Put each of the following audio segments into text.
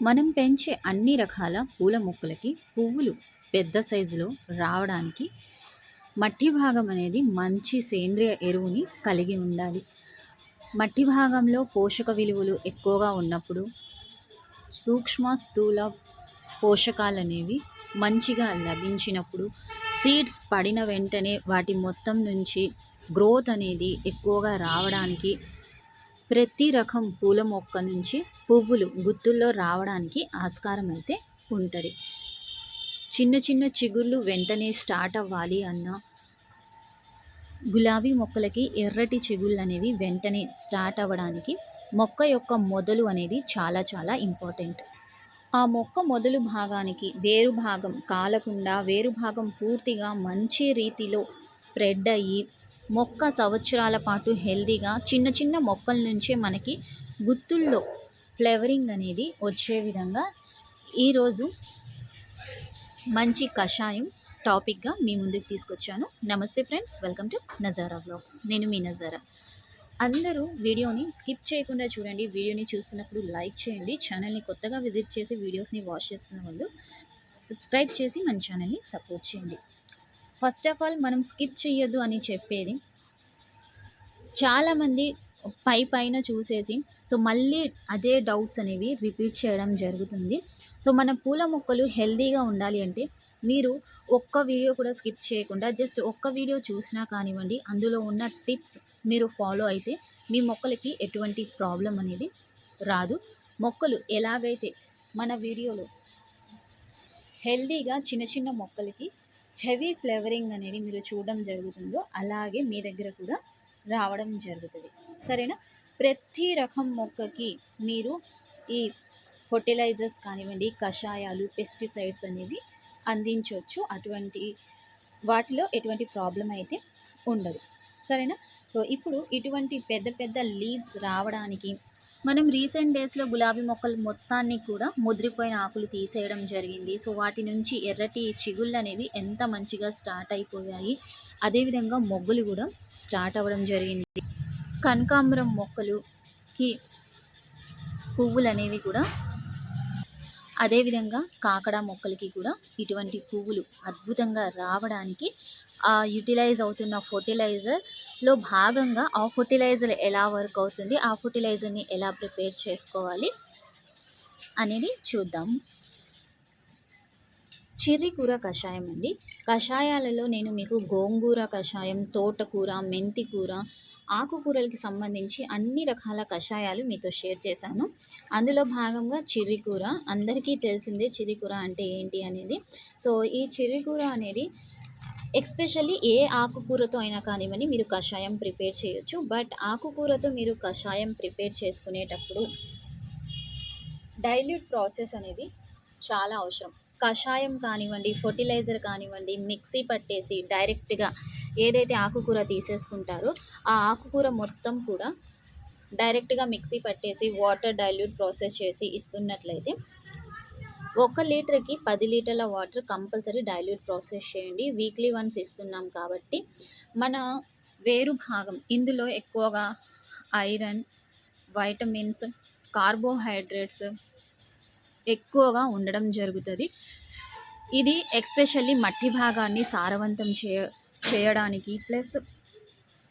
మనం పెంచే అన్ని రకాల పూల మొక్కలకి పువ్వులు పెద్ద సైజులో రావడానికి మట్టి భాగం అనేది మంచి సేంద్రియ ఎరువుని కలిగి ఉండాలి. మట్టి భాగంలో పోషక విలువలు ఎక్కువగా ఉన్నప్పుడు సూక్ష్మ స్థూల పోషకాలు అనేవి మంచిగా లభించినప్పుడు సీడ్స్ పడిన వెంటనే వాటి మొత్తం నుంచి గ్రోత్ అనేది ఎక్కువగా రావడానికి ప్రతి రకం పూల మొక్క నుంచి పువ్వులు గుత్తుల్లో రావడానికి ఆస్కారం అయితే ఉంటుంది. చిన్న చిన్న చిగుళ్ళు వెంటనే స్టార్ట్ అవ్వాలి అన్న గులాబీ మొక్కలకి ఎర్రటి చిగుళ్ళు అనేవి వెంటనే స్టార్ట్ అవ్వడానికి మొక్క యొక్క మొదలు అనేది చాలా చాలా ఇంపార్టెంట్. ఆ మొక్క మొదలు భాగానికి వేరు భాగం కాలకుండా వేరు భాగం పూర్తిగా మంచి రీతిలో స్ప్రెడ్ అయ్యి మొక్క సంవత్సరాల పాటు హెల్దీగా చిన్న చిన్న మొక్కల నుంచే మనకి గుత్తుల్లో ఫ్లేవరింగ్ అనేది వచ్చే విధంగా ఈరోజు మంచి కషాయం టాపిక్గా మీ ముందుకు తీసుకొచ్చాను. నమస్తే friends welcome to Nazara blogs నేను మీ నజారా. అందరూ వీడియోని స్కిప్ చేయకుండా చూడండి. వీడియోని చూస్తున్నప్పుడు లైక్ చేయండి. ఛానల్ని కొత్తగా విజిట్ చేసి వీడియోస్ని వాచ్ చేస్తున్న వాళ్ళు సబ్స్క్రైబ్ చేసి మన ఛానల్ని సపోర్ట్ చేయండి. ఫస్ట్ ఆఫ్ ఆల్ మనం స్కిప్ చేయొద్దు అని చెప్పేది. చాలామంది పై పైన చూసేసి సో మళ్ళీ అదే డౌట్స్ అనేవి రిపీట్ చేయడం జరుగుతుంది. సో మన పూల మొక్కలు హెల్తీగా ఉండాలి అంటే మీరు ఒక్క వీడియో కూడా స్కిప్ చేయకుండా జస్ట్ ఒక్క వీడియో చూసినా కానివ్వండి అందులో ఉన్న టిప్స్ మీరు ఫాలో అయితే మీ మొక్కలకి ఎటువంటి ప్రాబ్లం అనేది రాదు. మొక్కలు ఎలాగైతే మన వీడియోలో హెల్దీగా చిన్న చిన్న మొక్కలకి హెవీ ఫ్లేవరింగ్ అనేది మీరు చూడడం జరుగుతుందో అలాగే మీ దగ్గర కూడా రావడం జరుగుతుంది. సరేనా? ప్రతి రకం మొక్కకి మీరు ఈ ఫర్టిలైజర్స్ కానివ్వండి కషాయాలు పెస్టిసైడ్స్ అనేవి అందించవచ్చు. అటువంటి వాటిలో ఎటువంటి ప్రాబ్లం అయితే ఉండదు. సరేనా? సో ఇప్పుడు ఇటువంటి పెద్ద పెద్ద లీవ్స్ రావడానికి మనం రీసెంట్ డేస్లో గులాబీ మొక్కలు మొత్తాన్ని కూడా ముదిరిపోయిన ఆకులు తీసేయడం జరిగింది. సో వాటి నుంచి ఎర్రటి చిగుళ్ళు అనేవి ఎంత మంచిగా స్టార్ట్ అయిపోయాయి. అదేవిధంగా మొగ్గులు కూడా స్టార్ట్ అవ్వడం జరిగింది. కనకాంబరం మొక్కలుకి పువ్వులు అనేవి కూడా అదేవిధంగా కాకడ మొక్కలకి కూడా ఇటువంటి పువ్వులు అద్భుతంగా రావడానికి ఆ యూటిలైజ్ అవుతున్న లో భాగంగా ఆ ఫర్టిలైజర్ ఎలా వర్క్ అవుతుంది ఆ ఫర్టిలైజర్ని ఎలా ప్రిపేర్ చేసుకోవాలి అనేది చూద్దాం. చిర్రికూర కషాయం అండి. కషాయాలలో నేను మీకు గోంగూర కషాయం తోటకూర మెంతి కూర ఆకుకూరలకి సంబంధించి అన్ని రకాల కషాయాలు మీతో షేర్ చేశాను. అందులో భాగంగా చిర్రికూర అందరికీ తెలిసిందే చిర్రికూర అంటే ఏంటి అనేది. సో ఈ చిర్రికూర అనేది ఎక్స్పెషల్లీ ఏ ఆకుకూరతో అయినా కానివ్వండి మీరు కషాయం ప్రిపేర్ చేయొచ్చు. బట్ ఆకుకూరతో మీరు కషాయం ప్రిపేర్ చేసుకునేటప్పుడు డైల్యూట్ ప్రాసెస్ అనేది చాలా అవసరం. కషాయం కానివ్వండి ఫర్టిలైజర్ కానివ్వండి మిక్సీ పట్టేసి డైరెక్ట్గా ఏదైతే ఆకుకూర తీసేసుకుంటారో ఆ ఆకుకూర మొత్తం కూడా డైరెక్ట్గా మిక్సీ పట్టేసి వాటర్ డైల్యూట్ ప్రాసెస్ చేసి ఇస్తున్నట్లయితే ఒక లీటర్కి పది లీటర్ల వాటర్ కంపల్సరీ డైల్యూట్ ప్రాసెస్ చేయండి. వీక్లీ వన్స్ ఇస్తున్నాం కాబట్టి మన వేరు భాగం ఇందులో ఎక్కువగా ఐరన్ వైటమిన్స్ కార్బోహైడ్రేట్స్ ఎక్కువగా ఉండడం జరుగుతుంది. ఇది ఎక్స్పెషల్లీ మట్టి భాగాన్ని సారవంతం చేయ చేయడానికి ప్లస్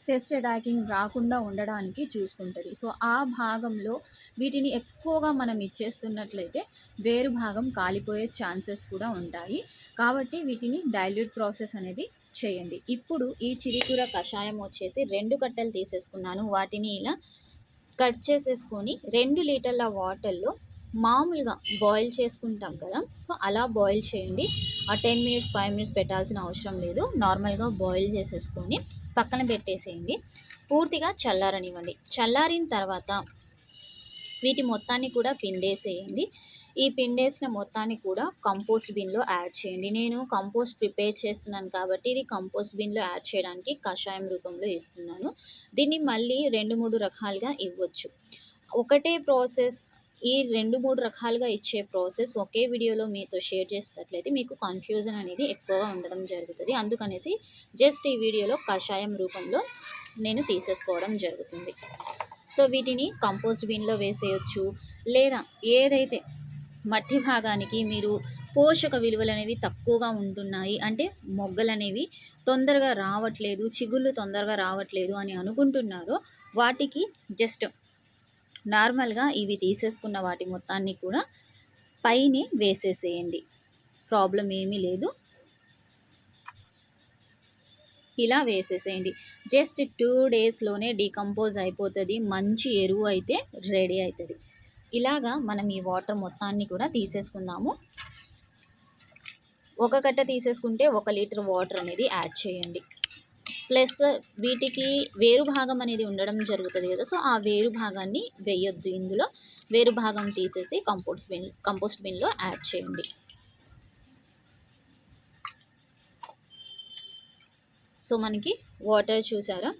పెస్ట్ అటాకింగ్ రాకుండా ఉండడానికి చూసుకుంటుంది. సో ఆ భాగంలో వీటిని ఎక్కువగా మనం ఇచ్చేస్తున్నట్లయితే వేరు భాగం కాలిపోయే ఛాన్సెస్ కూడా ఉంటాయి. కాబట్టి వీటిని డైల్యూట్ ప్రాసెస్ అనేది చేయండి. ఇప్పుడు ఈ చిరికూర కషాయం వచ్చేసి రెండు కట్టెలు తీసేసుకున్నాను. వాటిని ఇలా కట్ చేసేసుకొని రెండు లీటర్ల వాటర్లో మామూలుగా బాయిల్ చేసుకుంటాం కదా సో అలా బాయిల్ చేయండి. ఆ టెన్ మినిట్స్ ఫైవ్ మినిట్స్ పెట్టాల్సిన అవసరం లేదు. నార్మల్గా బాయిల్ చేసేసుకొని పక్కన పెట్టేసేయండి. పూర్తిగా చల్లారనివ్వండి. చల్లారిన తర్వాత వీటి మొత్తాన్ని కూడా పిండేసేయండి. ఈ పిండేసిన మొత్తాన్ని కూడా కంపోస్ట్ బిన్లో యాడ్ చేయండి. నేను కంపోస్ట్ ప్రిపేర్ చేస్తున్నాను కాబట్టి ఇది కంపోస్ట్ బిన్లో యాడ్ చేయడానికి కషాయం రూపంలో ఇస్తున్నాను. దీన్ని మళ్ళీ రెండు మూడు రకాలుగా ఇవ్వచ్చు. ఒకటే ప్రాసెస్ ఈ రెండు మూడు రకాలుగా ఇచ్చే ప్రాసెస్ ఒకే వీడియోలో మీతో షేర్ చేసేటట్లయితే మీకు కన్ఫ్యూజన్ అనేది ఎక్కువగా ఉండడం జరుగుతుంది. అందుకనేసి జస్ట్ ఈ వీడియోలో కషాయం రూపంలో నేను తీసేసుకోవడం జరుగుతుంది. సో వీటిని కంపోస్ట్ బిన్లో వేసేయచ్చు. లేదా ఏదైతే మట్టి భాగానికి మీరు పోషక విలువలు అనేవి తక్కువగా ఉంటున్నాయి అంటే మొగ్గలు అనేవి తొందరగా రావట్లేదు చిగుళ్ళు తొందరగా రావట్లేదు అని అనుకుంటున్నారో వాటికి జస్ట్ నార్మల్గా ఇవి తీసేసుకున్న వాటి మొత్తాన్ని కూడా పైనే వేసేసేయండి. ప్రాబ్లం ఏమీ లేదు. ఇలా వేసేసేయండి. జస్ట్ టూ డేస్లోనే డీకంపోజ్ అయిపోతుంది మంచి ఎరువు అయితే రెడీ అవుతుంది ఇలాగా మనం ఈ వాటర్ మొత్తాన్ని కూడా తీసేసుకుందాము. ఒక కట్ట తీసేసుకుంటే ఒక లీటర్ వాటర్ అనేది యాడ్ చేయండి. ప్లస్ వీటికి వేరు భాగం అనేది ఉండడం జరుగుతుంది కదా. సో ఆ వేరు భాగాన్ని వేయొద్దు ఇందులో. వేరు భాగం తీసేసి కంపోస్ట్ బిన్ కంపోస్ట్ బిన్లో యాడ్ చేయండి. సో మనకి వాటర్ చూసారా?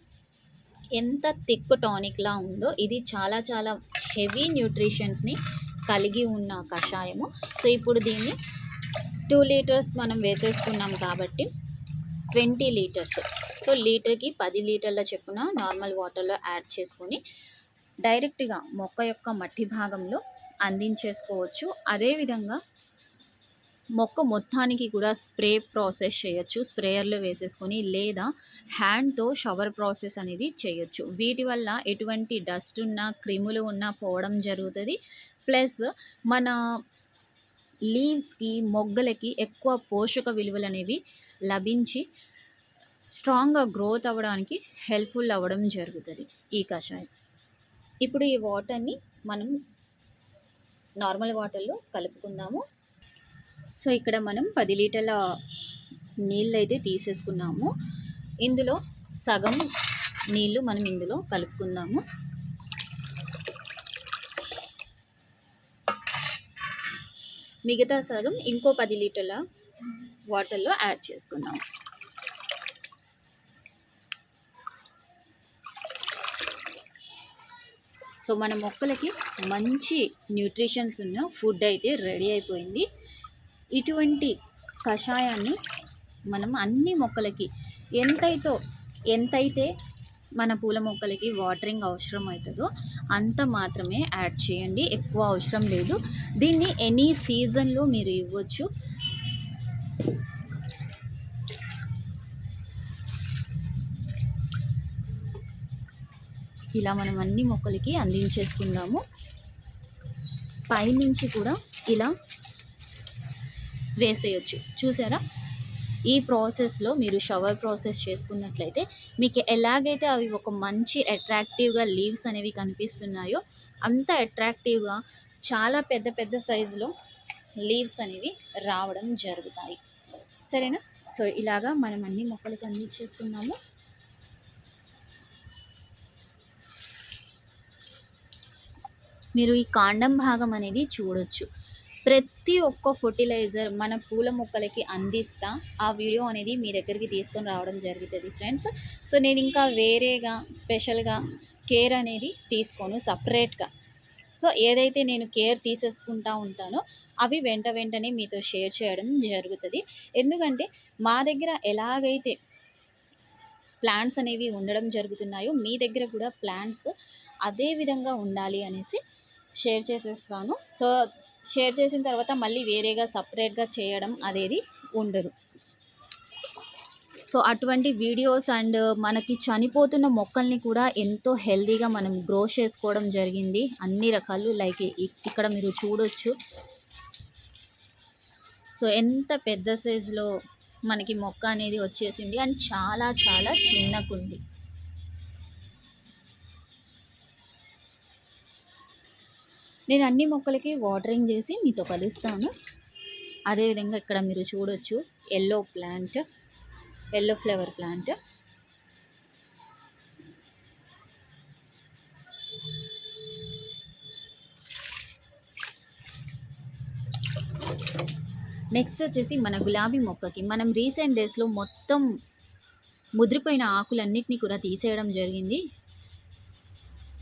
ఎంత థిక్ టానిక్లా ఉందో ఇది చాలా చాలా హెవీ న్యూట్రిషన్స్ని కలిగి ఉన్న కషాయము. సో ఇప్పుడు దీన్ని టూ లీటర్స్ మనం వేసేసుకున్నాం కాబట్టి ట్వంటీ లీటర్స్. సో లీటర్కి పది లీటర్ల చెప్పున నార్మల్ వాటర్లో యాడ్ చేసుకొని డైరెక్ట్గా మొక్క యొక్క మట్టి భాగంలో అందించేసుకోవచ్చు. అదేవిధంగా మొక్క మొత్తానికి కూడా స్ప్రే ప్రాసెస్ చేయొచ్చు. స్ప్రేయర్లో వేసేసుకొని లేదా హ్యాండ్తో షవర్ ప్రాసెస్ అనేది చేయొచ్చు. వీటి వల్ల ఎటువంటి డస్ట్ ఉన్నా క్రిములు ఉన్నా పోవడం జరుగుతుంది. ప్లస్ మన లీవ్స్కి మొగ్గలకి ఎక్కువ పోషక విలువలు అనేవి లభించి స్ట్రాంగ్గా గ్రోత్ అవ్వడానికి హెల్ప్ఫుల్ అవ్వడం జరుగుతుంది ఈ కషాయం. ఇప్పుడు ఈ వాటర్ని మనం నార్మల్ వాటర్లో కలుపుకుందాము. సో ఇక్కడ మనం పది లీటర్ల నీళ్ళు అయితే తీసేసుకున్నాము. ఇందులో సగం నీళ్ళు మనం ఇందులో కలుపుకుందాము. మిగతా సగం ఇంకో పది లీటర్ల వాటర్లో యాడ్ చేసుకుందాం. సో మన మొక్కలకి మంచి న్యూట్రిషన్స్ ఉన్న ఫుడ్ అయితే రెడీ అయిపోయింది. ఇటువంటి కషాయాన్ని మనం అన్ని మొక్కలకి ఎంతైతో ఎంతైతే మన పూల మొక్కలకి వాటరింగ్ అవసరం అవుతుందో అంత మాత్రమే యాడ్ చేయండి. ఎక్కువ అవసరం లేదు. దీన్ని ఎనీ సీజన్లో మీరు ఇవ్వచ్చు. ఇలా మనం అన్ని మొక్కలకి అందించేసుకుందాము. పైనుంచి కూడా ఇలా వేసేయచ్చు. చూసారా? ఈ ప్రాసెస్లో మీరు షవర్ ప్రాసెస్ చేసుకున్నట్లయితే మీకు ఎలాగైతే అవి ఒక మంచి అట్రాక్టివ్గా లీవ్స్ అనేవి కనిపిస్తున్నాయో అంత అట్రాక్టివ్గా చాలా పెద్ద పెద్ద సైజులో లీవ్స్ అనేవి రావడం జరుగుతాయి. సరేనా? సో ఇలాగా మనం అన్ని మొక్కలకి అందించేసుకున్నాము మీరు ఈ కాండం భాగం అనేది చూడొచ్చు. ప్రతి ఒక్క ఫర్టిలైజర్ మన పూల మొక్కలకి అందిస్తా ఆ వీడియో అనేది మీ దగ్గరికి తీసుకొని రావడం జరుగుతుంది ఫ్రెండ్స్. సో నేను ఇంకా వేరేగా స్పెషల్గా కేర్ అనేది తీసుకోను సపరేట్గా. సో ఏదైతే నేను కేర్ తీసేసుకుంటా ఉంటానో అవి వెంట వెంటనే మీతో షేర్ చేయడం జరుగుతుంది. ఎందుకంటే మా దగ్గర ఎలాగైతే ప్లాంట్స్ అనేవి ఉండడం జరుగుతున్నాయో మీ దగ్గర కూడా ప్లాంట్స్ అదే విధంగా ఉండాలి అనేసి షేర్ చేసేస్తాను. సో షేర్ చేసిన తర్వాత మళ్ళీ వేరేగా సపరేట్గా చేయడం అనేది ఉండదు. సో అటువంటి వీడియోస్ అండ్ మనకి చనిపోతున్న మొక్కల్ని కూడా ఎంతో హెల్తీగా మనం గ్రో చేసుకోవడం జరిగింది. అన్ని రకాలు లైక్ ఇక్కడ మీరు చూడొచ్చు. సో ఎంత పెద్ద సైజులో మనకి మొక్క అనేది వచ్చేసింది. అండ్ చాలా చాలా చిన్న కుండి. నేను అన్ని మొక్కలకి వాటరింగ్ చేసి మీతో కలుస్తాను. అదేవిధంగా ఇక్కడ మీరు చూడొచ్చు yellow plant. Yellow flavour plant. Next వచ్చేసి మన గులాబీ మొక్కకి మనం రీసెంట్ డేస్లో మొత్తం ముదిరిపోయిన ఆకులన్నిటినీ కూడా తీసేయడం జరిగింది.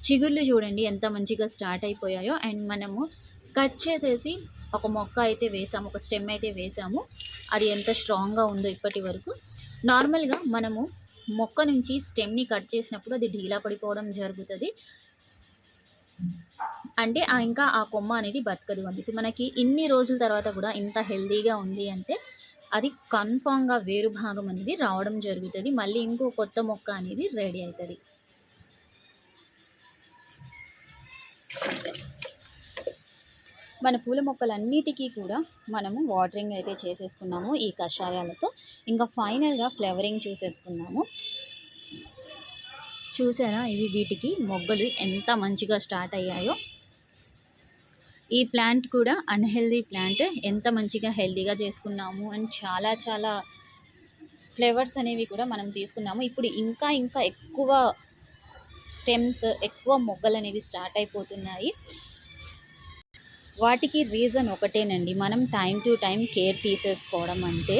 చిగుళ్ళు చూడండి ఎంత మంచిగా స్టార్ట్ అయిపోయాయో. అండ్ మనము కట్ చేసేసి ఒక మొక్క అయితే వేసాము ఒక స్టెమ్ అయితే వేసాము. అది ఎంత స్ట్రాంగ్గా ఉందో ఇప్పటి వరకు. నార్మల్గా మనము మొక్క నుంచి స్టెమ్ని కట్ చేసినప్పుడు అది ఢీలా పడిపోవడం జరుగుతుంది. అంటే ఆ ఇంకా ఆ కొమ్మ అనేది బతకదు అనేసి మనకి ఇన్ని రోజుల తర్వాత కూడా ఇంత హెల్తీగా ఉంది అంటే అది కన్ఫామ్గా వేరు భాగం అనేది రావడం జరుగుతుంది. మళ్ళీ ఇంకో కొత్త మొక్క అనేది రెడీ అవుతుంది. మన పూల మొక్కలన్నిటికీ కూడా మనము వాటరింగ్ అయితే చేసేసుకున్నాము ఈ కషాయాలతో. ఇంకా ఫైనల్గా ఫ్లేవరింగ్ చూసేసుకున్నాము చూసారా ఇవి వీటికి మొగ్గలు ఎంత మంచిగా స్టార్ట్ అయ్యాయో. ఈ ప్లాంట్ కూడా అన్హెల్దీ ప్లాంట్ ఎంత మంచిగా హెల్దీగా చేసుకున్నాము అండ్ చాలా చాలా ఫ్లేవర్స్ అనేవి కూడా మనం తీసుకున్నాము. ఇప్పుడు ఇంకా ఇంకా ఎక్కువ స్టెమ్స్ ఎక్కువ మొగ్గలు అనేవి స్టార్ట్ అయిపోతున్నాయి. వాటికి రీజన్ ఒకటేనండి. మనం టైం టు టైం కేర్ తీసేసుకోవడం అంటే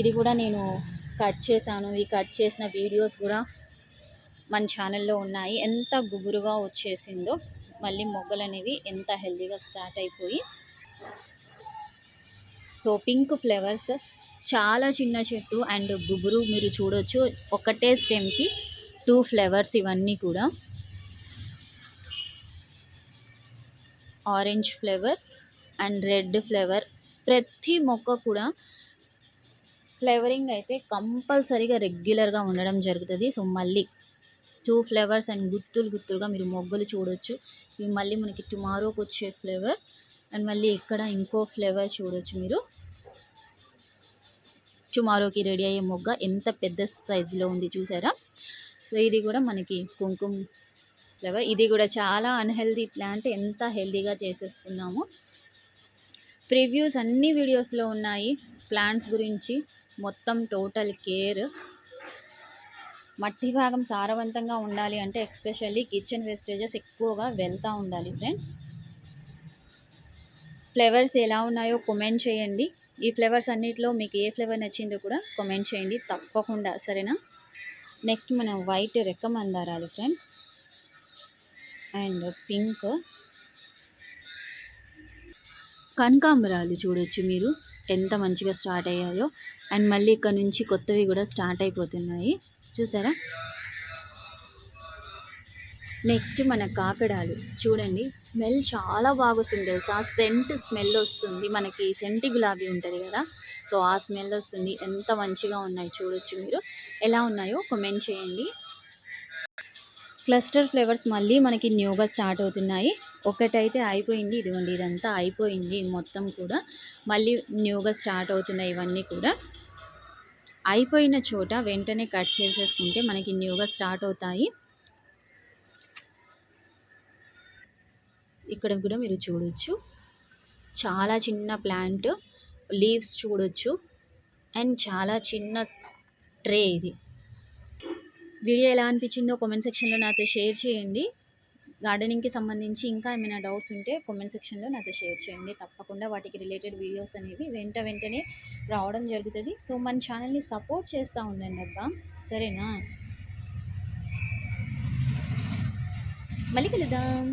ఇది కూడా నేను కట్ చేశాను. ఈ కట్ చేసిన వీడియోస్ కూడా మన ఛానల్లో ఉన్నాయి. ఎంత గుబురుగా వచ్చేసిందో మళ్ళీ మొగ్గలు అనేవి ఎంత హెల్దీగా స్టార్ట్ అయిపోయి. సో పింక్ ఫ్లేవర్స్ చాలా చిన్న చెట్టు అండ్ గుబురు మీరు చూడొచ్చు. ఒకటే స్టెమ్కి టూ ఫ్లేవర్స్ ఇవన్నీ కూడా. Orange flavour and red flavour. ప్రతి మొక్క కూడా ఫ్లేవరింగ్ అయితే కంపల్సరీగా రెగ్యులర్గా ఉండడం జరుగుతుంది. సో మళ్ళీ టూ ఫ్లేవర్స్ అండ్ గుత్తులు గుత్తులుగా మీరు మొగ్గలు చూడొచ్చు. ఇవి మళ్ళీ మనకి టుమారోకి వచ్చే ఫ్లేవర్ అండ్ మళ్ళీ ఇక్కడ ఇంకో ఫ్లేవర్ చూడొచ్చు మీరు. టుమారోకి రెడీ అయ్యే మొగ్గ ఎంత పెద్ద సైజులో ఉంది చూసారా? సో ఇది కూడా మనకి కుంకుమ ఫ్లవర్ ఇది కూడా చాలా అన్హెల్దీ ప్లాంట్ ఎంత హెల్దీగా చేసేసుకున్నాము. ప్రివ్యూస్ అన్ని వీడియోస్లో ఉన్నాయి. ప్లాంట్స్ గురించి మొత్తం టోటల్ కేర్ మట్టి భాగం సారవంతంగా ఉండాలి అంటే ఎక్స్పెషల్లీ కిచెన్ వేస్టేజెస్ ఎక్కువగా వెళ్తూ ఉండాలి ఫ్రెండ్స్ ఫ్లేవర్స్ ఎలా ఉన్నాయో కామెంట్ చేయండి. ఈ ఫ్లేవర్స్ అన్నిటిలో మీకు ఏ ఫ్లేవర్ నచ్చిందో కూడా కమెంట్ చేయండి తప్పకుండా. సరేనా? నెక్స్ట్ మనం వైట్ రెక్క మందారాలు ఫ్రెండ్స్ అండ్ పింక్. కనకాంబరాలు చూడొచ్చు మీరు ఎంత మంచిగా స్టార్ట్ అయ్యాయో. అండ్ మళ్ళీ ఇక్కడ నుంచి కొత్తవి కూడా స్టార్ట్ అయిపోతున్నాయి. చూసారా? నెక్స్ట్ మన కాకడాలు. చూడండి స్మెల్ చాలా బాగా వస్తుంది తెలుసా? సెంట్ స్మెల్ వస్తుంది. మనకి సెంటి గులాబీ ఉంటుంది కదా? సో ఆ స్మెల్ వస్తుంది. ఎంత మంచిగా ఉన్నాయి చూడొచ్చు మీరు. ఎలా ఉన్నాయో కమెంట్ చేయండి. క్లస్టర్ ఫ్లేవర్స్ మళ్ళీ మనకి న్యూగా స్టార్ట్ అవుతున్నాయి. ఒకటైతే అయిపోయింది. ఇదిగోండి ఇదంతా అయిపోయింది. మొత్తం కూడా మళ్ళీ న్యూగా స్టార్ట్ అవుతున్నాయి ఇవన్నీ కూడా. అయిపోయిన చోట వెంటనే కట్ చేసేసుకుంటే మనకి న్యూగా స్టార్ట్ అవుతాయి. ఇక్కడ కూడా మీరు చూడొచ్చు. చాలా చిన్న ప్లాంట్ లీవ్స్ చూడొచ్చు. అండ్ చాలా చిన్న ట్రే ఇది. వీడియో ఎలా అనిపించిందో కామెంట్ సెక్షన్లో నాతో షేర్ చేయండి. గార్డెనింగ్కి సంబంధించి ఇంకా ఏమైనా డౌట్స్ ఉంటే కామెంట్ సెక్షన్లో నాతో షేర్ చేయండి. తప్పకుండా వాటికి రిలేటెడ్ వీడియోస్ అనేవి వెంట వెంటనే రావడం జరుగుతుంది. సో మన ఛానల్ని సపోర్ట్ చేస్తూ ఉండండి అబ్బా. సరేనా? మళ్ళీ కలుద్దాం.